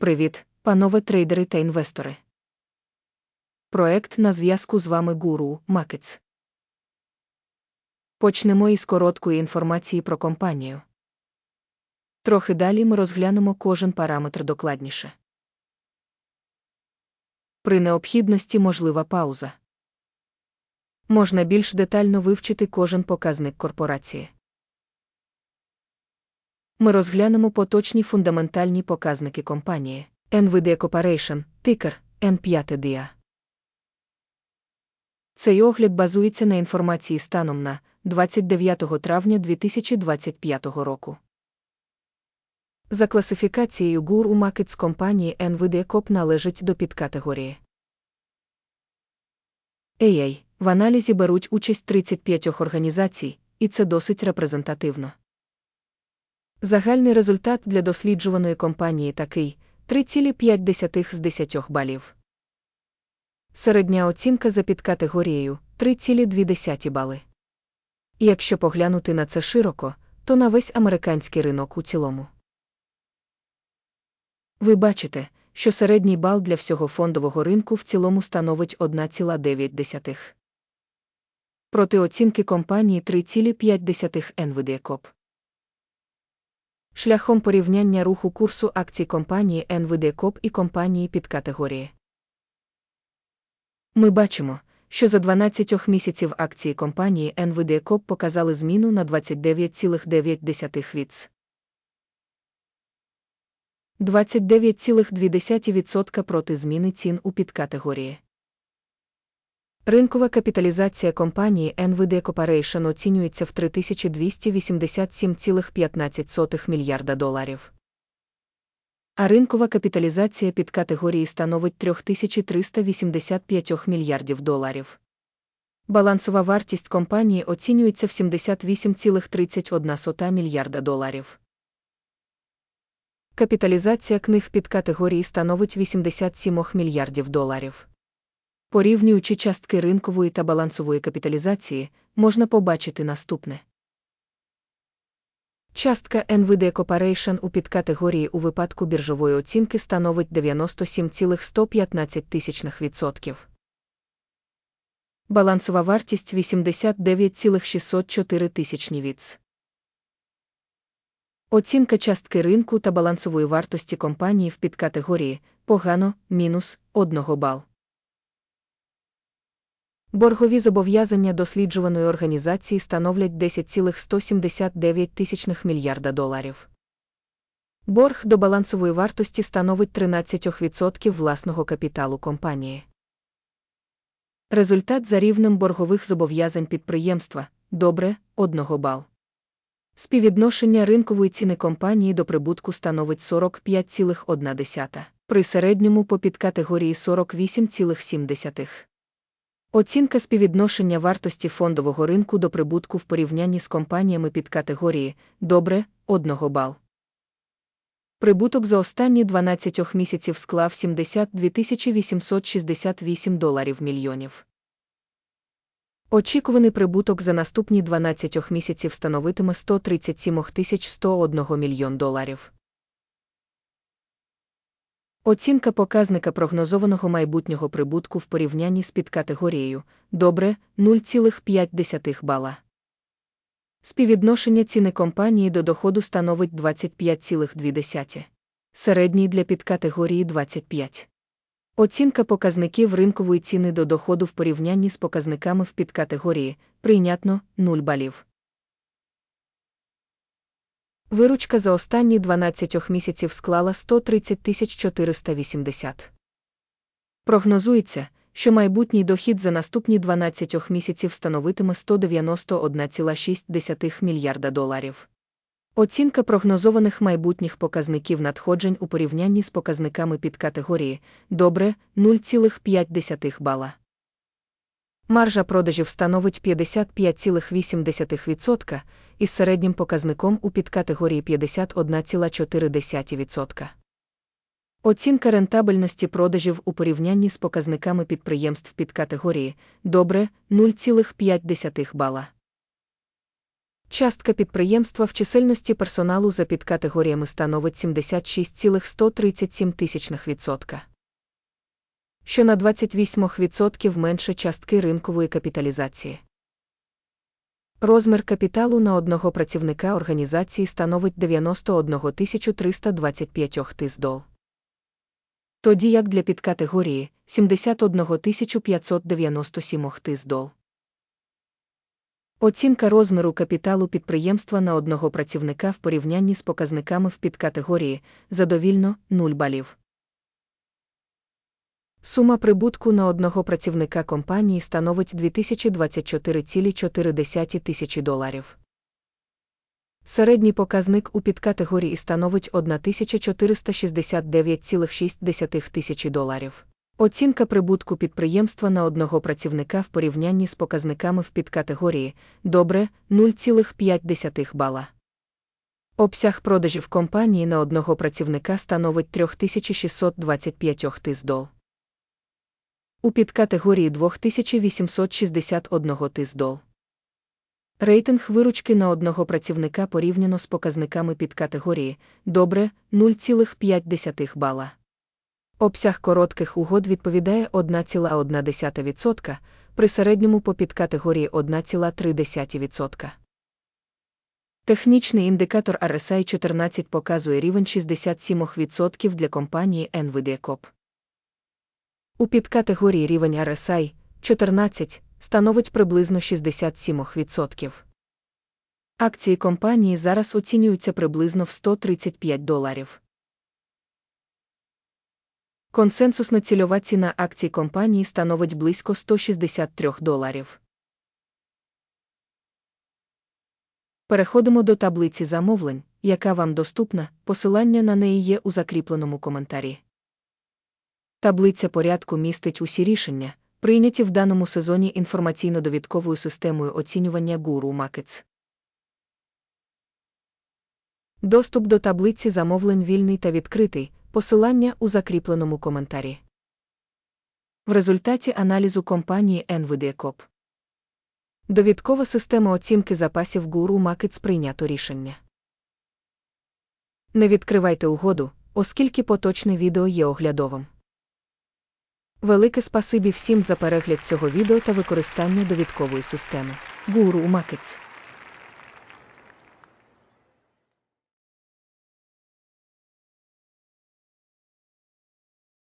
Привіт, панове трейдери та інвестори. Проект на зв'язку з вами Гуру Макетс. Почнемо із короткої інформації про компанію. Трохи далі ми розглянемо кожен параметр докладніше. При необхідності можлива пауза. Можна більш детально вивчити кожен показник корпорації. Ми розглянемо поточні фундаментальні показники компанії NVIDIA Corporation, тикер N5DA. Цей огляд базується на інформації станом на 29 травня 2025 року. За класифікацією GUR у Markets компанії NVIDIA Corp належить до підкатегорії AI. В аналізі беруть участь 35 організацій, і це досить репрезентативно. Загальний результат для досліджуваної компанії такий 3,5 з 10 балів. Середня оцінка за підкатегорією 3,2 бали. І якщо поглянути на це широко, то на весь американський ринок у цілому. Ви бачите, що середній бал для всього фондового ринку в цілому становить 1,9. Проти оцінки компанії 3,5 NVIDIA Corp. Шляхом порівняння руху курсу акцій компанії NVIDIA Corp і компанії під категорії. Ми бачимо, що за 12 місяців акції компанії NVIDIA Corp показали зміну на 29,9 віц. 29,2% проти зміни цін у підкатегорії. Ринкова капіталізація компанії NVIDIA Corporation оцінюється в 3287,15 мільярда доларів. А ринкова капіталізація під категорії становить 3385 мільярдів доларів. Балансова вартість компанії оцінюється в 78,31 мільярда доларів. Капіталізація книг під категорії становить 87 мільярдів доларів. Порівнюючи частки ринкової та балансової капіталізації, можна побачити наступне. Частка NVIDIA Corporation у підкатегорії у випадку біржової оцінки становить 97,115%. Балансова вартість 89,604 тисячні віц. Оцінка частки ринку та балансової вартості компанії в підкатегорії погано мінус 1 бал. Боргові зобов'язання досліджуваної організації становлять 10,179 тисячних мільярда доларів. Борг до балансової вартості становить 13% власного капіталу компанії. Результат за рівнем боргових зобов'язань підприємства добре 1 бал. Співвідношення ринкової ціни компанії до прибутку становить 45,1, при середньому по підкатегорії 48,7. Оцінка співвідношення вартості фондового ринку до прибутку в порівнянні з компаніями під категорії добре 1 бал. Прибуток за останні 12 місяців склав 72 868 доларів мільйонів. Очікуваний прибуток за наступні 12 місяців становитиме 137 101 мільйон доларів. Оцінка показника прогнозованого майбутнього прибутку в порівнянні з підкатегорією добре 0,5 бала. Співвідношення ціни компанії до доходу становить 25,2. Середній для підкатегорії 25. Оцінка показників ринкової ціни до доходу в порівнянні з показниками в підкатегорії прийнятно 0 балів. Виручка за останні 12 місяців склала 130 480. Прогнозується, що майбутній дохід за наступні 12 місяців становитиме 191,6 мільярда доларів. Оцінка прогнозованих майбутніх показників надходжень у порівнянні з показниками під категорії добре 0,5 бала. Маржа продажів становить 55,8% із середнім показником у підкатегорії 51,4%. Оцінка рентабельності продажів у порівнянні з показниками підприємств під категорії добре 0,5 бала. Частка підприємства в чисельності персоналу за підкатегоріями становить 76,137 тисячних відсотка. Що на 28% менше частки ринкової капіталізації. Розмір капіталу на одного працівника організації становить 91 325 тиздол. Тоді як для підкатегорії 71 597 тиздол. Оцінка розміру капіталу підприємства на одного працівника в порівнянні з показниками в підкатегорії задовільно 0 балів. Сума прибутку на одного працівника компанії становить 2024,4 тисячі доларів. Середній показник у підкатегорії становить 1469,6 тисячі доларів. Оцінка прибутку підприємства на одного працівника в порівнянні з показниками в підкатегорії добре 0,5 бала. Обсяг продажів компанії на одного працівника становить 3625 тиздол. У підкатегорії 2861 тиздол. Рейтинг виручки на одного працівника порівняно з показниками підкатегорії добре 0,5 бала. Обсяг коротких угод відповідає 1,1%, при середньому по підкатегорії 1,3%. Технічний індикатор RSI 14 показує рівень 67% для компанії NVIDIA Corp. У підкатегорії рівень RSI 14 становить приблизно 67%. Акції компанії зараз оцінюються приблизно в 135 доларів. Консенсусна цільова ціна акцій компанії становить близько 163 доларів. Переходимо до таблиці замовлень, яка вам доступна, посилання на неї є у закріпленому коментарі. Таблиця порядку містить усі рішення, прийняті в даному сезоні інформаційно-довідковою системою оцінювання Guru Markets. Доступ до таблиці замовлень вільний та відкритий, посилання у закріпленому коментарі. В результаті аналізу компанії NVIDIA Corp. Довідкова система оцінки запасів Guru Markets прийнято рішення. Не відкривайте угоду, оскільки поточне відео є оглядовим. Велике спасибі всім за перегляд цього відео та використання довідкової системи. Гуру Markets.